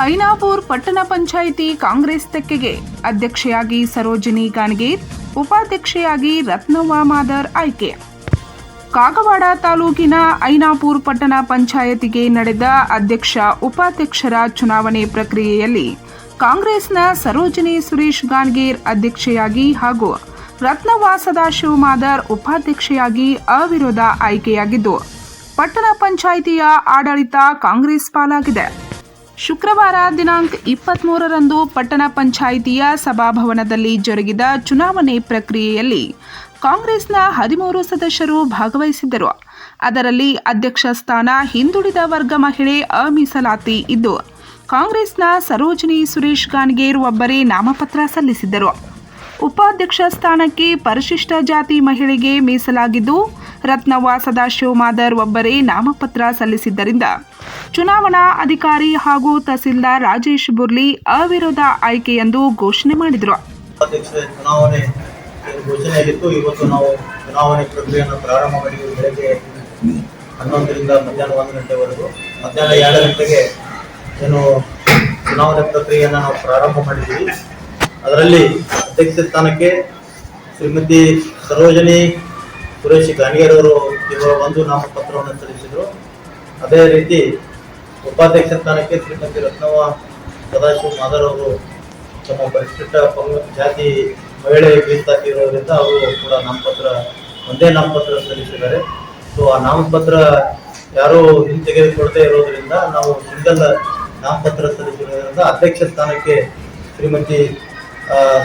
ಐನಾಪುರ್ ಪಟ್ಟಣ ಪಂಚಾಯಿತಿ ಕಾಂಗ್ರೆಸ್ ತೆಕ್ಕೆಗೆ ಅಧ್ಯಕ್ಷೆಯಾಗಿ ಸರೋಜಿನಿ ಗಾಣಗೇರ್ ಉಪಾಧ್ಯಕ್ಷೆಯಾಗಿ ರತ್ನವ್ವ ಮಾದರ್ ಆಯ್ಕೆ. ಕಾಗವಾಡ ತಾಲೂಕಿನ ಐನಾಪುರ್ ಪಟ್ಟಣ ಪಂಚಾಯತಿಗೆ ನಡೆದ ಅಧ್ಯಕ್ಷ ಉಪಾಧ್ಯಕ್ಷರ ಚುನಾವಣೆ ಪ್ರಕ್ರಿಯೆಯಲ್ಲಿ ಕಾಂಗ್ರೆಸ್ನ ಸರೋಜಿನಿ ಸುರೇಶ್ ಗಾನ್ಗೇರ್ ಅಧ್ಯಕ್ಷೆಯಾಗಿ ಹಾಗೂ ರತ್ನವ್ವ ಸದಾಶಿವ ಮಾದರ್ ಉಪಾಧ್ಯಕ್ಷೆಯಾಗಿ ಅವಿರೋಧ ಆಯ್ಕೆಯಾಗಿದ್ದು, ಪಟ್ಟಣ ಪಂಚಾಯಿತಿಯ ಆಡಳಿತ ಕಾಂಗ್ರೆಸ್ ಪಾಲಾಗಿದೆ. ಶುಕ್ರವಾರ ದಿನಾಂಕ ಇಪ್ಪತ್ಮೂರರಂದು ಪಟ್ಟಣ ಪಂಚಾಯಿತಿಯ ಸಭಾಭವನದಲ್ಲಿ ಜರುಗಿದ ಚುನಾವಣೆ ಪ್ರಕ್ರಿಯೆಯಲ್ಲಿ ಕಾಂಗ್ರೆಸ್ನ ಹದಿಮೂರು ಸದಸ್ಯರು ಭಾಗವಹಿಸಿದ್ದರು. ಅದರಲ್ಲಿ ಅಧ್ಯಕ್ಷ ಸ್ಥಾನ ಹಿಂದುಳಿದ ವರ್ಗ ಮಹಿಳೆ ಅಮೀಸಲಾತಿ ಇದ್ದು, ಕಾಂಗ್ರೆಸ್ನ ಸರೋಜಿನಿ ಸುರೇಶ್ ಗಾನ್ಗೇರ್ ಒಬ್ಬರೇ ನಾಮಪತ್ರ ಸಲ್ಲಿಸಿದ್ದರು. ಉಪಾಧ್ಯಕ್ಷ ಸ್ಥಾನಕ್ಕೆ ಪರಿಶಿಷ್ಟ ಜಾತಿ ಮಹಿಳೆಗೆ ಮೀಸಲಾಗಿದ್ದು ರತ್ನವ್ವ ಸದಾಶಿವ ಮಾದರ್ ಒಬ್ಬರೇ ನಾಮಪತ್ರ ಸಲ್ಲಿಸಿದ್ದರಿಂದ ಚುನಾವಣಾ ಅಧಿಕಾರಿ ಹಾಗೂ ತಹಸೀಲ್ದಾರ್ ರಾಜೇಶ್ ಬುರ್ಲಿ ಅವಿರೋಧ ಆಯ್ಕೆ ಎಂದು ಘೋಷಣೆ ಮಾಡಿದರು. ಚುನಾವಣೆ ಘೋಷಣೆಯಾಗಿತ್ತು ಇವತ್ತು ನಾವು ಚುನಾವಣೆ ಪ್ರಕ್ರಿಯೆಯನ್ನು ಪ್ರಾರಂಭ ಮಾಡಿದ್ವಿ ಬೆಳಗ್ಗೆ ಹನ್ನೊಂದರಿಂದ ಮಧ್ಯಾಹ್ನ ಒಂದು ಗಂಟೆವರೆಗೂ. ಮಧ್ಯಾಹ್ನ ಎರಡು ಗಂಟೆಗೆ ಏನು ಚುನಾವಣೆ ಪ್ರಕ್ರಿಯೆಯನ್ನು ನಾವು ಪ್ರಾರಂಭ ಮಾಡಿದ್ದೀವಿ. ಅದರಲ್ಲಿ ಅಧ್ಯಕ್ಷ ಸ್ಥಾನಕ್ಕೆ ಶ್ರೀಮತಿ ಸರೋಜಿನಿ ಸುರೇಶ್ ಅವರು ಇವರು ಒಂದು ನಾಮಪತ್ರವನ್ನು ಸಲ್ಲಿಸಿದರು. ಅದೇ ರೀತಿ ಉಪಾಧ್ಯಕ್ಷ ಸ್ಥಾನಕ್ಕೆ ಶ್ರೀಮತಿ ರತ್ನವ ಸದಾಶಿವ ಮಾದರ್ ಅವರು ತಮ್ಮ ಪರಿಶಿಷ್ಟ ಜಾತಿ ಮಹಿಳೆ ಮೀಸಲಾತಿ ಇರೋದ್ರಿಂದ ಅವರು ಕೂಡ ನಾಮಪತ್ರ, ಒಂದೇ ನಾಮಪತ್ರ ಸಲ್ಲಿಸಿದ್ದಾರೆ. ಸೊ ಆ ನಾಮಪತ್ರ ಯಾರು ಹಿಂತೆಗೆದುಕೊಡದೇ ಇರೋದ್ರಿಂದ ನಾವು ಸಿಂಗಲ್ ನಾಮಪತ್ರ ಸಲ್ಲಿಸಿರೋದ್ರಿಂದ ಅಧ್ಯಕ್ಷ ಸ್ಥಾನಕ್ಕೆ ಶ್ರೀಮತಿ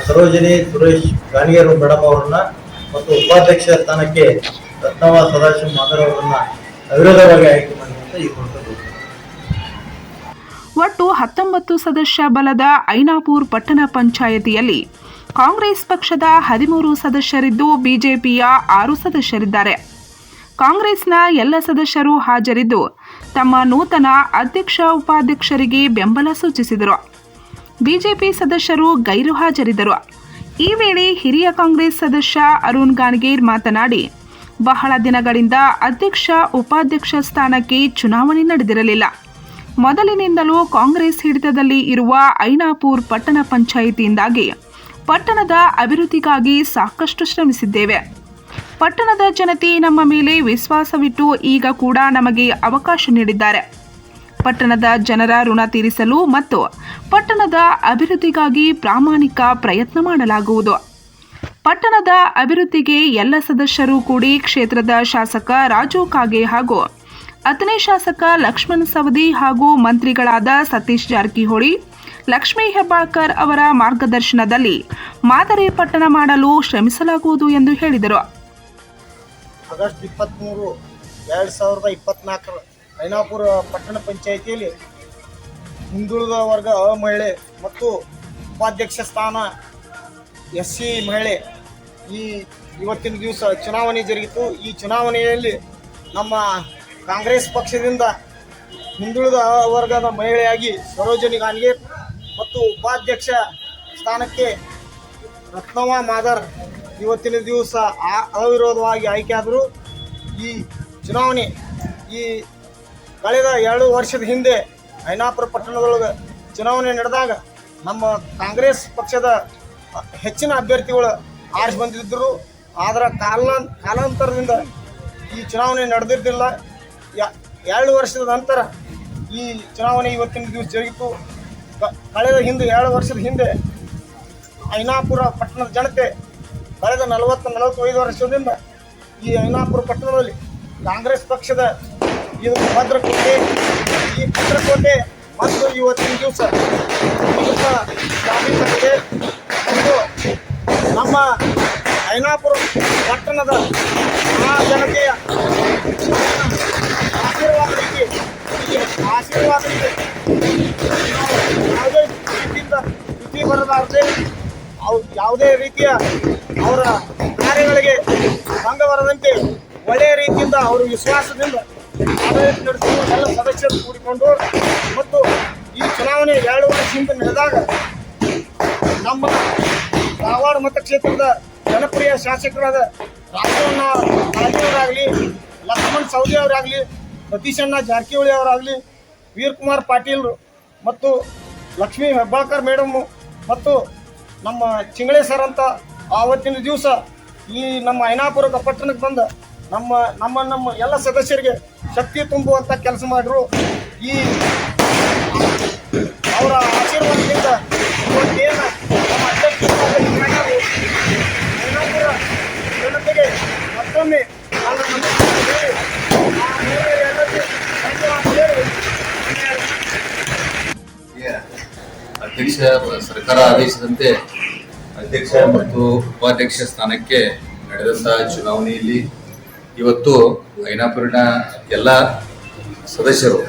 ಸರೋಜಿನಿ, ಸುರೇಶ್ ಗಾಣಿಗೇರು ಮೇಡಮ್ ಅವರನ್ನ ಮತ್ತು ಉಪಾಧ್ಯಕ್ಷ ಸ್ಥಾನಕ್ಕೆ ರತ್ನವ ಸದಾಶಿವ ಮಾದರ್ ಅವರನ್ನ ಅವಿರೋಧವಾಗಿ ಆಯ್ಕೆ ಮಾಡಿದಂತ ಈ ಒಟ್ಟು ಹತ್ತೊಂಬತ್ತು ಸದಸ್ಯ ಬಲದ ಐನಾಪುರ್ ಪಟ್ಟಣ ಪಂಚಾಯತಿಯಲ್ಲಿ ಕಾಂಗ್ರೆಸ್ ಪಕ್ಷದ ಹದಿಮೂರು ಸದಸ್ಯರಿದ್ದು ಬಿಜೆಪಿಯ ಆರು ಸದಸ್ಯರಿದ್ದಾರೆ. ಕಾಂಗ್ರೆಸ್ನ ಎಲ್ಲ ಸದಸ್ಯರು ಹಾಜರಿದ್ದು ತಮ್ಮ ನೂತನ ಅಧ್ಯಕ್ಷ ಉಪಾಧ್ಯಕ್ಷರಿಗೆ ಬೆಂಬಲ ಸೂಚಿಸಿದರು. ಬಿಜೆಪಿ ಸದಸ್ಯರು ಗೈರು ಹಾಜರಿದ್ದರು. ಈ ವೇಳೆ ಹಿರಿಯ ಕಾಂಗ್ರೆಸ್ ಸದಸ್ಯ ಅರುಣ್ ಗಾನ್ಗೇರ್ ಮಾತನಾಡಿ, ಬಹಳ ದಿನಗಳಿಂದ ಅಧ್ಯಕ್ಷ, ಉಪಾಧ್ಯಕ್ಷ ಸ್ಥಾನಕ್ಕೆ ಚುನಾವಣೆ ನಡೆದಿರಲಿಲ್ಲ. ಮೊದಲಿನಿಂದಲೂ ಕಾಂಗ್ರೆಸ್ ಹಿಡಿತದಲ್ಲಿ ಇರುವ ಐನಾಪುರ್ ಪಟ್ಟಣ ಪಂಚಾಯಿತಿಯಿಂದಾಗಿ ಪಟ್ಟಣದ ಅಭಿವೃದ್ಧಿಗಾಗಿ ಸಾಕಷ್ಟು ಶ್ರಮಿಸಿದ್ದೇವೆ. ಪಟ್ಟಣದ ಜನತೆ ನಮ್ಮ ಮೇಲೆ ವಿಶ್ವಾಸವಿಟ್ಟು ಈಗ ಕೂಡ ನಮಗೆ ಅವಕಾಶ ನೀಡಿದ್ದಾರೆ. ಪಟ್ಟಣದ ಜನರ ಋಣ ತೀರಿಸಲು ಮತ್ತು ಪಟ್ಟಣದ ಅಭಿವೃದ್ಧಿಗಾಗಿ ಪ್ರಾಮಾಣಿಕ ಪ್ರಯತ್ನ ಮಾಡಲಾಗುವುದು. ಪಟ್ಟಣದ ಅಭಿವೃದ್ಧಿಗೆ ಎಲ್ಲ ಸದಸ್ಯರು ಕೂಡಿ ಕ್ಷೇತ್ರದ ಶಾಸಕ ರಾಜು ಕಾಗೆ ಹಾಗೂ ಹತ್ತನೇ ಶಾಸಕ ಲಕ್ಷ್ಮಣ್ ಸವದಿ ಹಾಗೂ ಮಂತ್ರಿಗಳಾದ ಸತೀಶ್ ಜಾರಕಿಹೊಳಿ, ಲಕ್ಷ್ಮೀ ಹೆಬ್ಬಾಳ್ಕರ್ ಅವರ ಮಾರ್ಗದರ್ಶನದಲ್ಲಿ ಮಾದರಿ ಪಟ್ಟಣ ಮಾಡಲು ಶ್ರಮಿಸಲಾಗುವುದು ಎಂದು ಹೇಳಿದರು. ಆಗಸ್ಟ್ ಇಪ್ಪತ್ತ್ಮೂರು ಎರಡು ಸಾವಿರದ ಇಪ್ಪತ್ತ್ನಾಲ್ಕರ ಐನಾಪುರ ಪಟ್ಟಣ ಪಂಚಾಯಿತಿಯಲ್ಲಿ ಹಿಂದುಳಿದ ವರ್ಗ ಮಹಿಳೆ ಮತ್ತು ಉಪಾಧ್ಯಕ್ಷ ಸ್ಥಾನ ಎಸ್ ಸಿ ಮಹಿಳೆ ಈ ಇವತ್ತಿನ ದಿವಸ ಚುನಾವಣೆ ಜರುಗಿತು. ಈ ಚುನಾವಣೆಯಲ್ಲಿ ನಮ್ಮ ಕಾಂಗ್ರೆಸ್ ಪಕ್ಷದಿಂದ ಹಿಂದುಳಿದ ವರ್ಗದ ಮಹಿಳೆಯಾಗಿ ಸರೋಜಿನಿ ಗಾನ್ಗೇರ್ ಮತ್ತು ಉಪಾಧ್ಯಕ್ಷ ಸ್ಥಾನಕ್ಕೆ ರತ್ನವ ಮಾದರ್ ಇವತ್ತಿನ ದಿವಸ ಅವಿರೋಧವಾಗಿ ಆಯ್ಕೆಯಾದರು ಈ ಚುನಾವಣೆ ಈ ಕಳೆದ ಎರಡು ವರ್ಷದ ಹಿಂದೆ ಐನಾಪುರ ಪಟ್ಟಣದೊಳಗೆ ಚುನಾವಣೆ ನಡೆದಾಗ ನಮ್ಮ ಕಾಂಗ್ರೆಸ್ ಪಕ್ಷದ ಹೆಚ್ಚಿನ ಅಭ್ಯರ್ಥಿಗಳು ಆರಿಸಿ ಬಂದಿದ್ದರು ಆದರೆ ಕಾಲ ಕಾಲಾಂತರದಿಂದ ಈ ಚುನಾವಣೆ ನಡೆದಿದ್ದಿಲ್ಲ ಎರಡು ವರ್ಷದ ನಂತರ ಈ ಚುನಾವಣೆ ಇವತ್ತಿನ ದಿವಸ ಜರುಗಿತು. ಕಳೆದ ಹಿಂದೆ ಎರಡು ವರ್ಷದ ಹಿಂದೆ ಐನಾಪುರ ಪಟ್ಟಣದ ಜನತೆ ಕಳೆದ ನಲವತ್ತು ನಲವತ್ತೈದು ವರ್ಷದಿಂದ ಈ ಐನಾಪುರ ಪಟ್ಟಣದಲ್ಲಿ ಕಾಂಗ್ರೆಸ್ ಪಕ್ಷದ ಇದು ಭದ್ರಕೋಟೆ, ಈ ಭದ್ರಕೋಟೆ ಮತ್ತು ಇವತ್ತಿನ ದಿವಸ ದಿವಸ ಸ್ಥಾಪಿತವಾಗಿದೆ ಇದು ನಮ್ಮ ಐನಾಪುರ ಪಟ್ಟಣದ ಆ ಜನತೆಯ ಆಶೀರ್ವಾದಕ್ಕೆ ಈ ಆಶೀರ್ವಾದಕ್ಕೆ ಯಾವುದೇ ರೀತಿಯಿಂದ ಸುದ್ದಿ ಬರಲಾರದೆ ಅವು ಯಾವುದೇ ರೀತಿಯ ಅವರ ಕಾರ್ಯಗಳಿಗೆ ಭಂಗ ಬರದಂತೆ ಒಳ್ಳೆಯ ರೀತಿಯಿಂದ ಅವರು ವಿಶ್ವಾಸದಿಂದ ನಡೆಸಲು ಎಲ್ಲ ಸದಸ್ಯರು ಕೂಡಿಕೊಂಡು ಮತ್ತು ಈ ಚುನಾವಣೆ ಎರಡು ವರ್ಷ ಹಿಂದೆ ನಡೆದಾಗ ನಮ್ಮ ಧಾರವಾಡ ಮತಕ್ಷೇತ್ರದ ಜನಪ್ರಿಯ ಶಾಸಕರಾದ ರಾಜವಣ್ಣ ರಾಜವರಾಗಲಿ ಲಕ್ಷ್ಮಣ್ ಸೌದಿ ಅವರಾಗಲಿ ಸತೀಶಣ್ಣ ಜಾರಕಿಹೊಳಿ ಅವರಾಗಲಿ ವೀರಕುಮಾರ್ ಪಾಟೀಲ್ ಮತ್ತು ಲಕ್ಷ್ಮೀ ಹೆಬ್ಬಾಳ್ಕರ್ ಮೇಡಮ್ ಮತ್ತು ನಮ್ಮ ಚಿಂಗಳೆ ಸರ್ ಅಂತ ಆವತ್ತಿನ ದಿವಸ ಈ ನಮ್ಮ ಐನಾಪುರ ಪಟ್ಟಣಕ್ಕೆ ಬಂದ ನಮ್ಮ ನಮ್ಮ ನಮ್ಮ ಎಲ್ಲ ಸದಸ್ಯರಿಗೆ ಶಕ್ತಿ ತುಂಬುವಂಥ ಕೆಲಸ ಮಾಡಿದ್ರು ಈ ಅವರ ಆಶೀರ್ವಾದದಿಂದ ನಮ್ಮ ಅಧ್ಯಕ್ಷರ ಜನತೆಗೆ ಮತ್ತೊಮ್ಮೆ ಅಧ್ಯಕ್ಷ, ಸರ್ಕಾರ ಆದೇಶದಂತೆ ಅಧ್ಯಕ್ಷ ಮತ್ತು ಉಪಾಧ್ಯಕ್ಷ ಸ್ಥಾನಕ್ಕೆ ನಡೆದಂತಹ ಚುನಾವಣೆಯಲ್ಲಿ ಇವತ್ತು ಐನಾಪುರಿನ ಎಲ್ಲ ಸದಸ್ಯರು,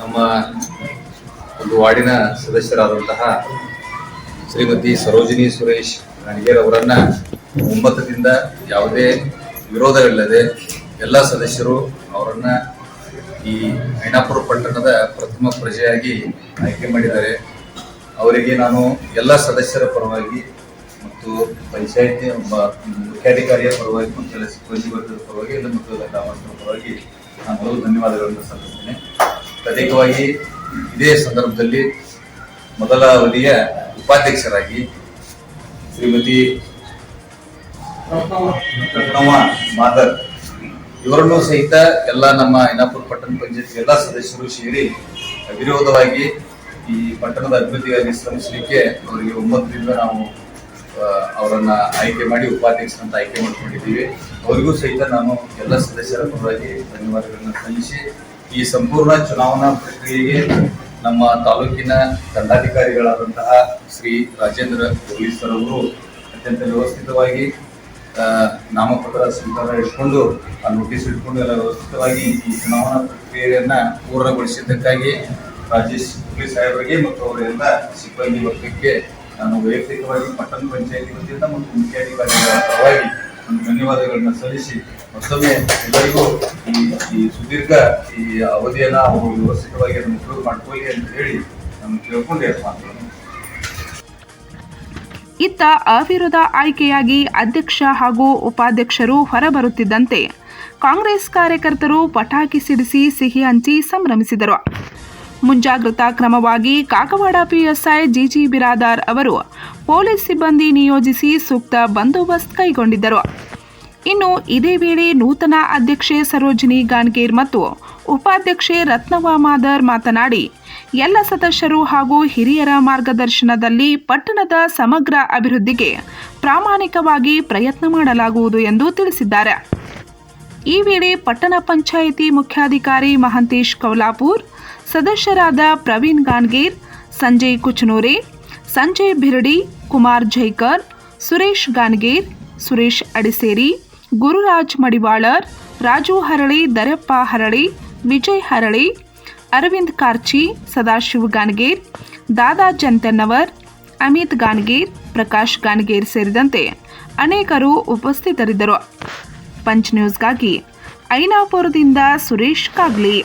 ನಮ್ಮ ಒಂದು ವಾರ್ಡಿನ ಸದಸ್ಯರಾದಂತಹ ಶ್ರೀಮತಿ ಸರೋಜಿನಿ ಸುರೇಶ್ ನಾಡಿಗೇರ್ ಅವರನ್ನ ಒಮ್ಮತದಿಂದ ಯಾವುದೇ ವಿರೋಧವಿಲ್ಲದೆ ಎಲ್ಲ ಸದಸ್ಯರು ಅವರನ್ನ ಈ ಐನಾಪುರ ಪಟ್ಟಣದ ಪ್ರಥಮ ಪ್ರಜೆಯಾಗಿ ಆಯ್ಕೆ ಮಾಡಿದ್ದಾರೆ. ಅವರಿಗೆ ನಾನು ಎಲ್ಲ ಸದಸ್ಯರ ಪರವಾಗಿ ಮತ್ತು ಪಂಚಾಯತಿ ಮುಖ್ಯಾಧಿಕಾರಿಯ ಪರವಾಗಿ ಮತ್ತು ಎಲ್ಲ ಸಿಬ್ಬಂದಿ ವರ್ಗದ ಪರವಾಗಿ ಎಲ್ಲ ಮತ್ತು ಎಲ್ಲ ಗ್ರಾಮಸ್ಥರ ಪರವಾಗಿ ನಾನು ಮೊದಲು ಧನ್ಯವಾದಗಳನ್ನು ಸಲ್ಲಿಸ್ತೇನೆ. ಪ್ರತ್ಯೇಕವಾಗಿ ಇದೇ ಸಂದರ್ಭದಲ್ಲಿ ಮೊದಲ ಅವಧಿಯ ಉಪಾಧ್ಯಕ್ಷರಾಗಿ ಶ್ರೀಮತಿ ರತ್ನಮ್ಮ ಮಾದರ್. ಇವರನ್ನು ಸಹಿತ ಎಲ್ಲ ನಮ್ಮ ಐನಾಪುರ ಪಟ್ಟಣ ಪಂಚಾಯತ್ ಎಲ್ಲ ಸದಸ್ಯರು ಸೇರಿ ಅವಿರೋಧವಾಗಿ ಈ ಪಟ್ಟಣದ ಅಭಿವೃದ್ಧಿಗಾಗಿ ಶ್ರಮಿಸಲಿಕ್ಕೆ ಅವರಿಗೆ ಒಂಬತ್ತರಿಂದ ನಾವು ಅವರನ್ನ ಆಯ್ಕೆ ಮಾಡಿ ಉಪಾಧ್ಯಕ್ಷರಂತ ಆಯ್ಕೆ ಮಾಡಿಕೊಂಡಿದ್ದೀವಿ. ಅವರಿಗೂ ಸಹಿತ ನಾನು ಎಲ್ಲ ಸದಸ್ಯರ ಪರವಾಗಿ ಧನ್ಯವಾದಗಳನ್ನು ಸಲ್ಲಿಸಿ, ಈ ಸಂಪೂರ್ಣ ಚುನಾವಣಾ ಪ್ರಕ್ರಿಯೆಗೆ ನಮ್ಮ ತಾಲೂಕಿನ ದಂಡಾಧಿಕಾರಿಗಳಾದಂತಹ ಶ್ರೀ ರಾಜೇಂದ್ರ ಪೊಲೀಸರ್ ಅವರು ಅತ್ಯಂತ ವ್ಯವಸ್ಥಿತವಾಗಿ ನಾಮಪತ್ರ ಸ್ವೀಕಾರ ಇಟ್ಕೊಂಡು, ಆ ನೋಟಿಸ್ ಇಟ್ಕೊಂಡು ಎಲ್ಲ ವ್ಯವಸ್ಥಿತವಾಗಿ ಈ ಚುನಾವಣಾ ಪ್ರಕ್ರಿಯೆಯನ್ನು ಪೂರ್ಣಗೊಳಿಸಿದ್ದಕ್ಕಾಗಿ ರಾಜೇಶ್ ಪೊಲೀಸ್ ಸಾಹೇಬರಿಗೆ ಮತ್ತು ಅವರೆಲ್ಲ ಸಿಬ್ಬಂದಿ ವರ್ಗಕ್ಕೆ ನಾನು ವೈಯಕ್ತಿಕವಾಗಿ ಪಟ್ಟಣ ಪಂಚಾಯತಿ ವತಿಯಿಂದ ಮತ್ತು ಮುಖ್ಯಾಧಿಕಾರಿಗಳ ಪರವಾಗಿ ನಾನು ಧನ್ಯವಾದಗಳನ್ನ ಸಲ್ಲಿಸಿ ಮತ್ತೊಮ್ಮೆ ಎಲ್ಲರಿಗೂ ಈ ಈ ಸುದೀರ್ಘ ಈ ಅವಧಿಯನ್ನ ಅವರು ವ್ಯವಸ್ಥಿತವಾಗಿ ಅದನ್ನು ಉಪಯೋಗ ಮಾಡ್ಕೊಳ್ಳಿ ಅಂತ ಹೇಳಿ ನಾನು ಕೇಳ್ಕೊಂಡು ಎರಡು ಇತ್ತ ಅವಿರೋಧ ಆಯ್ಕೆಯಾಗಿ ಅಧ್ಯಕ್ಷ ಹಾಗೂ ಉಪಾಧ್ಯಕ್ಷರು ಹೊರಬರುತ್ತಿದ್ದಂತೆ ಕಾಂಗ್ರೆಸ್ ಕಾರ್ಯಕರ್ತರು ಪಟಾಕಿ ಸಿಡಿಸಿ ಸಿಹಿ ಹಂಚಿ ಸಂಭ್ರಮಿಸಿದರು. ಮುಂಜಾಗ್ರತಾ ಕ್ರಮವಾಗಿ ಕಾಕವಾಡ ಪಿಎಸ್ಐ ಜಿಜಿ ಬಿರಾದಾರ್ ಅವರು ಪೊಲೀಸ್ ಸಿಬ್ಬಂದಿ ನಿಯೋಜಿಸಿ ಸೂಕ್ತ ಬಂದೋಬಸ್ತ್ ಕೈಗೊಂಡಿದ್ದರು. ಇನ್ನು ಇದೇ ವೇಳೆ ನೂತನ ಅಧ್ಯಕ್ಷೆ ಸರೋಜಿನಿ ಗಾನ್ಗೇರ್ ಮತ್ತು ಉಪಾಧ್ಯಕ್ಷೆ ರತ್ನವಾ ಮಾದರ್ ಮಾತನಾಡಿ, ಎಲ್ಲ ಸದಸ್ಯರು ಹಾಗೂ ಹಿರಿಯರ ಮಾರ್ಗದರ್ಶನದಲ್ಲಿ ಪಟ್ಟಣದ ಸಮಗ್ರ ಅಭಿವೃದ್ಧಿಗೆ ಪ್ರಾಮಾಣಿಕವಾಗಿ ಪ್ರಯತ್ನ ಮಾಡಲಾಗುವುದು ಎಂದು ತಿಳಿಸಿದ್ದಾರೆ. ಈ ವೇಳೆ ಪಟ್ಟಣ ಪಂಚಾಯಿತಿ ಮುಖ್ಯಾಧಿಕಾರಿ ಮಹಂತೇಶ್ ಕೌಲಾಪುರ್ ಸದಸ್ಯರಾದ ಪ್ರವೀಣ್ ಗಾನ್ಗೀರ್ ಸಂಜಯ್ ಕುಚನೂರೆ, ಸಂಜಯ್ ಬಿರಡಿ, ಕುಮಾರ್ ಜೈಕರ್, ಸುರೇಶ್ ಗಾನ್ಗೀರ್ ಸುರೇಶ್ ಅಡಿಸೇರಿ, ಗುರುರಾಜ್ ಮಡಿವಾಳರ್, ರಾಜು ಹರಳಿ, ದರಪ್ಪ ಹರಳಿ, ವಿಜಯ್ ಹರಳಿ, ಅರವಿಂದ್ ಕಾರ್ಚಿ, ಸದಾಶಿವ್ ಗಾನ್ಗೀರ್ ದಾದಾ ಜಂತನ್ನವರ್ ಅಮಿತ್ ಗಾನ್ಗೀರ್ ಪ್ರಕಾಶ್ ಗಾನ್ಗೀರ್ ಸೇರಿದಂತೆ ಅನೇಕರು ಉಪಸ್ಥಿತರಿದ್ದರು. ಪಂಚ್ ನ್ಯೂಸ್ಗಾಗಿ ಐನಾಪುರದಿಂದ ಸುರೇಶ್ ಕಾಗ್ಲಿ.